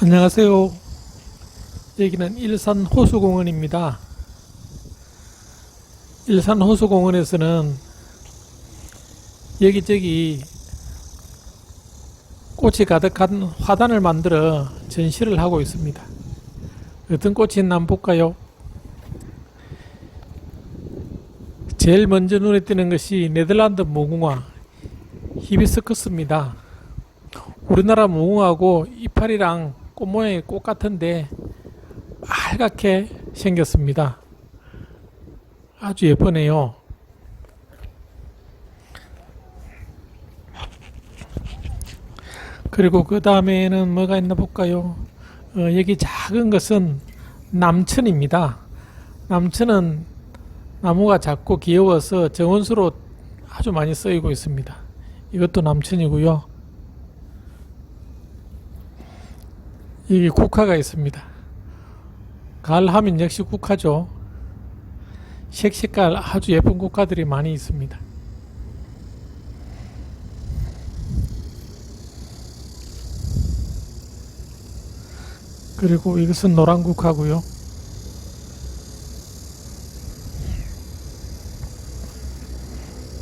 안녕하세요. 여기는 일산 호수공원입니다. 일산 호수공원에서는 여기저기 꽃이 가득한 화단을 만들어 전시를 하고 있습니다. 어떤 꽃이 있나 볼까요? 제일 먼저 눈에 띄는 것이 네덜란드 무궁화 히비스커스입니다. 우리나라 무궁화하고 이파리랑 꽃 모양이 꽃 같은데 빨갛게 생겼습니다. 아주 예쁘네요. 그리고 그 다음에는 뭐가 있나 볼까요? 어, 여기 작은 것은 남천입니다. 남천은 나무가 작고 귀여워서 정원수로 아주 많이 쓰이고 있습니다. 이것도 남천이고요. 여기 국화가 있습니다. 가을 하면 역시 국화죠. 색색깔 아주 예쁜 국화들이 많이 있습니다. 그리고 이것은 노란 국화고요.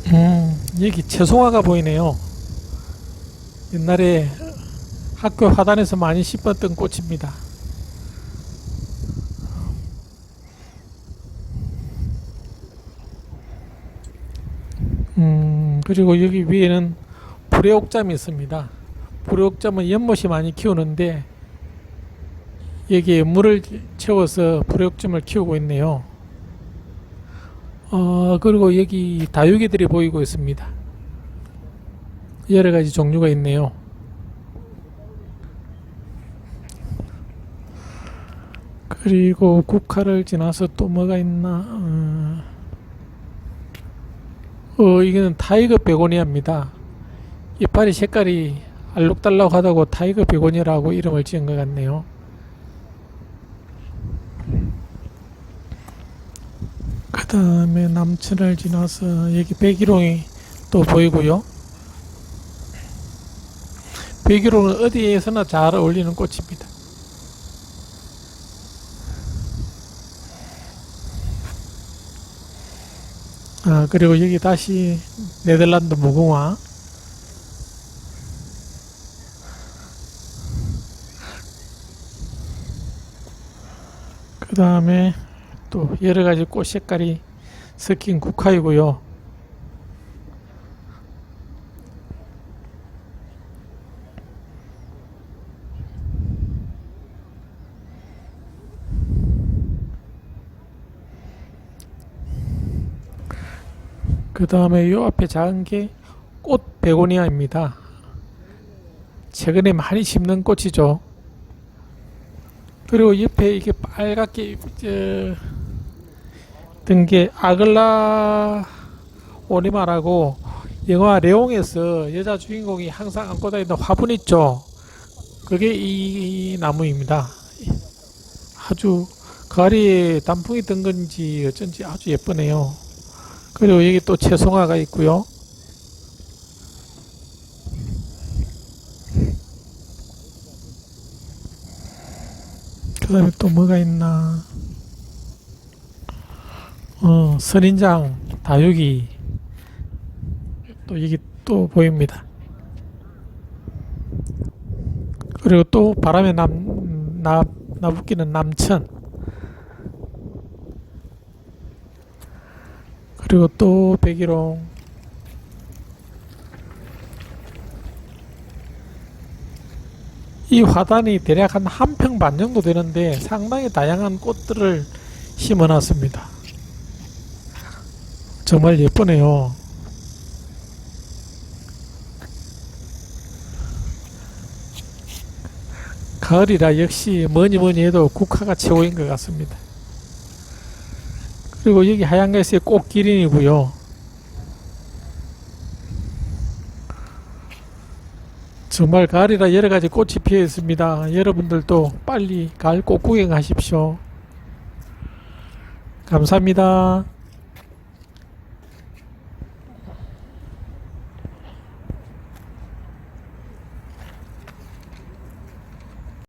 음, 여기 채송화가 보이네요. 옛날에 학교 화단에서 많이 심었던 꽃입니다. 음, 그리고 여기 위에는 불의옥잠이 있습니다. 불의옥잠은 연못이 많이 키우는데 여기에 물을 채워서 불의옥잠을 키우고 있네요. 어, 그리고 여기 다육이들이 보이고 있습니다. 여러 가지 종류가 있네요. 그리고 국화를 지나서 또 뭐가 있나? 어, 어 이거는 타이거 베고니아입니다. 이파리 색깔이 알록달록하다고 타이거 베고니아라고 이름을 지은 것 같네요. 그 다음에 남천을 지나서 여기 백일홍이 또 보이고요. 백일홍은 어디에서나 잘 어울리는 꽃입니다. 아, 그리고 여기 다시 네덜란드 무궁화. 그 다음에 또 여러 가지 꽃 색깔이 섞인 국화이고요. 그 다음에 요 앞에 작은 게 꽃 베고니아입니다. 최근에 많이 심는 꽃이죠. 그리고 옆에 이게 빨갛게 든게 아글라 오리마라고 영화 레옹에서 여자 주인공이 항상 안고 다니는 화분 있죠. 그게 이 나무입니다. 아주 가리에 단풍이 든 건지 어쩐지 아주 예쁘네요. 그리고 여기 또 채송화가 있고요. 그 다음에 또 뭐가 있나. 어, 선인장, 다육이. 또 여기 또 보입니다. 그리고 또 바람에 남, 나, 나붙기는 남천. 그리고 또 백일홍. 이 화단이 대략 한 한 평 반 정도 되는데 상당히 다양한 꽃들을 심어 놨습니다. 정말 예쁘네요. 가을이라 역시 뭐니 뭐니 해도 국화가 최고인 것 같습니다. 그리고 여기 하얀 것이 꽃기린이고요. 정말 가을이라 여러 가지 꽃이 피어 있습니다. 여러분들도 빨리 가을 꽃 구경하십시오. 감사합니다.